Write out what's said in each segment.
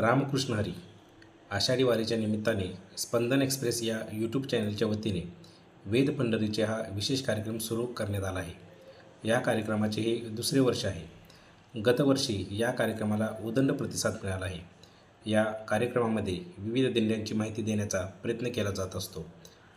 रामकृष्ण हरी आषाढी वारीच्या निमित्ताने स्पंदन एक्सप्रेस या यूट्यूब चॅनलच्या वतीने वेद पंढरीचे हा विशेष कार्यक्रम सुरू करण्यात आला आहे. या कार्यक्रमाचे हे दुसरे वर्ष आहे. गतवर्षी या कार्यक्रमाला उदंड प्रतिसाद मिळाला आहे. या कार्यक्रमामध्ये विविध दिंड्यांची माहिती देण्याचा प्रयत्न केला जात असतो.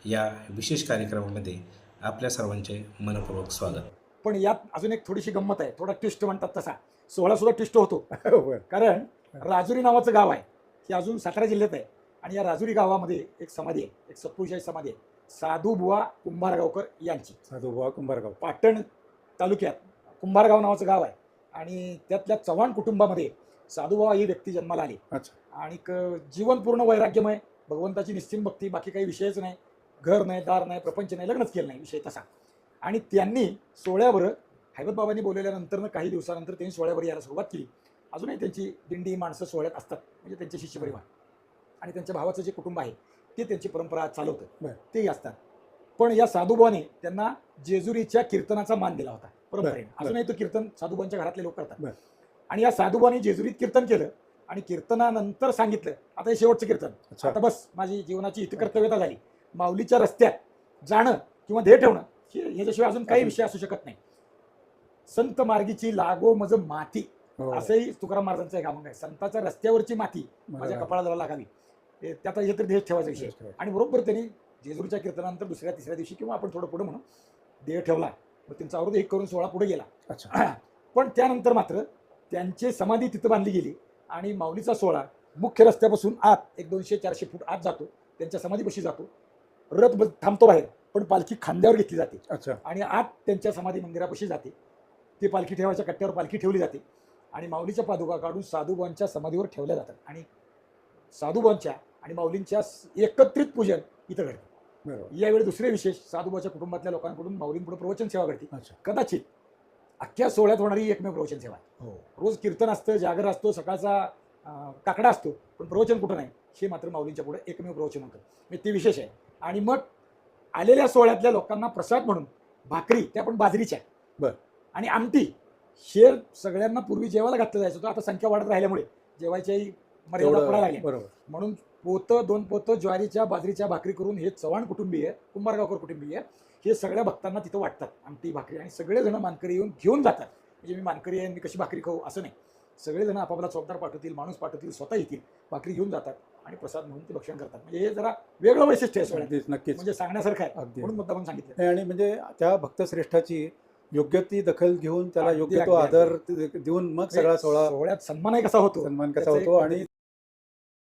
या विशेष कार्यक्रमामध्ये आपल्या सर्वांचे मनपूर्वक स्वागत. पण यात अजून एक थोडीशी गंमत आहे. थोडा ट्विस्ट म्हणतात तसा. सोहळा सुद्धा ट्विस्ट होतो. कारण राजुरी नावाचं गाव आहे. हे अजून सातारा जिल्ह्यात आहे. आणि या राजुरी गावामध्ये एक समाधी आहे. एक सत्पुरुषाची समाधी आहे. साधू बुवा कुंभारगावकर यांची. साधू बुवा कुंभारगाव. पाटण तालुक्यात कुंभारगाव नावाचं गाव आहे. आणि त्यातल्या चव्हाण कुटुंबामध्ये साधुबाबा ही व्यक्ती जन्माला आली. अच्छा. आणि क- जीवन पूर्ण वैराग्यमय भगवंताची निश्चित भक्ती बाकी काही विषयच नाही. घर नाही दार नाही प्रपंच नाही लग्नच केलं नाही विषय तसा. आणि त्यांनी सोहळ्यावर हैबत बाबांनी बोलवल्यानंतर काही दिवसानंतर त्यांनी सोहळ्यावर यायला सुरुवात केली. अजूनही त्यांची दिंडी माणसं सोहळ्यात असतात. म्हणजे त्यांचे शिष्य परिवार आणि त्यांच्या भावाचं जे कुटुंब आहे ते त्यांची परंपरा चालवतं. तेही असतात. पण या साधुबाने त्यांना जेजुरीच्या कीर्तनाचा मान दिला होता परंपरेने. अजूनही तो कीर्तन साधुबांच्या घरातले लोक करतात. आणि या साधुबाने जेजुरीत कीर्तन केलं आणि कीर्तनानंतर सांगितलं आता हे शेवटचं कीर्तन. आता बस माझी जीवनाची हितकर्तव्यता झाली. माऊलीच्या रस्त्यात जाणं किंवा ध्येय ठेवणं हे ह्याच्याशिवाय अजून काही विषय असू शकत नाही. संत मार्गीची लागो मज माती. असंही तुकाराम महाराजांचं एक अभंग आहे. संताच्या रस्त्यावरची माती माझ्या. कपाळाला लागावी. ते- त्यात हे तर ध्येय ठेवायचा विषय. आणि बरोबर त्यांनी जेजुरीच्या कीर्तनानंतर दुसऱ्या तिसऱ्या दिवशी किंवा आपण थोडं पुढे म्हणून ध्येय ठेवला. मग त्यांचा अवरोध एक करून सोहळा पुढे गेला. अच्छा. पण त्यानंतर मात्र त्यांची समाधी तिथं बांधली गेली आणि माऊलीचा सोहळा मुख्य रस्त्यापासून आत एक दोनशे चारशे फूट आत जातो. त्यांच्या समाधीपाशी जातो. रथ थांबतो बाहेर पण पालखी खांद्यावर घेतली जाते. अच्छा. आणि आत त्यांच्या समाधी मंदिरापाशी जाते. ती पालखी ठेवायच्या कट्ट्यावर पालखी ठेवली जाते. आणि माऊलीच्या पादुका काढून साधुबांच्या समाधीवर ठेवल्या जातात. आणि साधुबांच्या आणि माऊलींच्या एकत्रित पूजन इथं घडतं. बरोबर. यावेळी दुसरे विशेष साधुबाच्या कुटुंबातल्या लोकांकडून माऊलींपुढे प्रवचन सेवा घडते. अच्छा. कदाचित अख्ख्या सोहळ्यात होणारी एकमेव प्रवचन सेवा आहे. हो. रोज कीर्तन असतं जागर असतो सकाळचा काकडा असतो पण प्रवचन कुठं नाही. हे मात्र माऊलींच्या पुढे एकमेव प्रवचन होतं. म्हणजे ते विशेष आहे. आणि मग आलेल्या सोहळ्यातल्या लोकांना प्रसाद म्हणून भाकरी त्या पण बाजरीच्या. बर. आणि आमटी हे सगळ्यांना पूर्वी जेवायला घातलं जायचं होतं आता संख्या वाढत राहिल्यामुळे. जेवायच्याही मर्यादा पडायला लागल्या. बरोबर. म्हणून पोतं दोन पोतं ज्वारीच्या बाजरीच्या भाकरी करून हे चव्हाण कुटुंबीय कुंभारगावकर कुटुंबीय हे सगळ्या भक्तांना तिथं वाटतात आमटी भाकरी. आणि सगळेजण मानकरी येऊन घेऊन जातात. म्हणजे मी मानकरी आहे मी कशी भाकरी खाऊ असं नाही. सगळेजण आपापला चौकदार पाठवतील माणूस पाठवतील स्वतः येतील भाकरी घेऊन जातात आणि प्रसाद म्हणून ते भक्षण करतात. म्हणजे हे जरा वेगळं वैशिष्ट्य आहे अगदीच नक्कीच. म्हणजे सांगण्यासारखं आहे. अगदी म्हणून मुद्दा म्हणून सांगितलं. नाही, आणि म्हणजे त्या भक्तश्रेष्ठाची योग्य ती दखल घेऊन त्याला योग्य तो आदर देऊन मग सगळा सोहळा सोहळ्यात सन्मानही कसा होतो? सन्मान कसा होतो आणि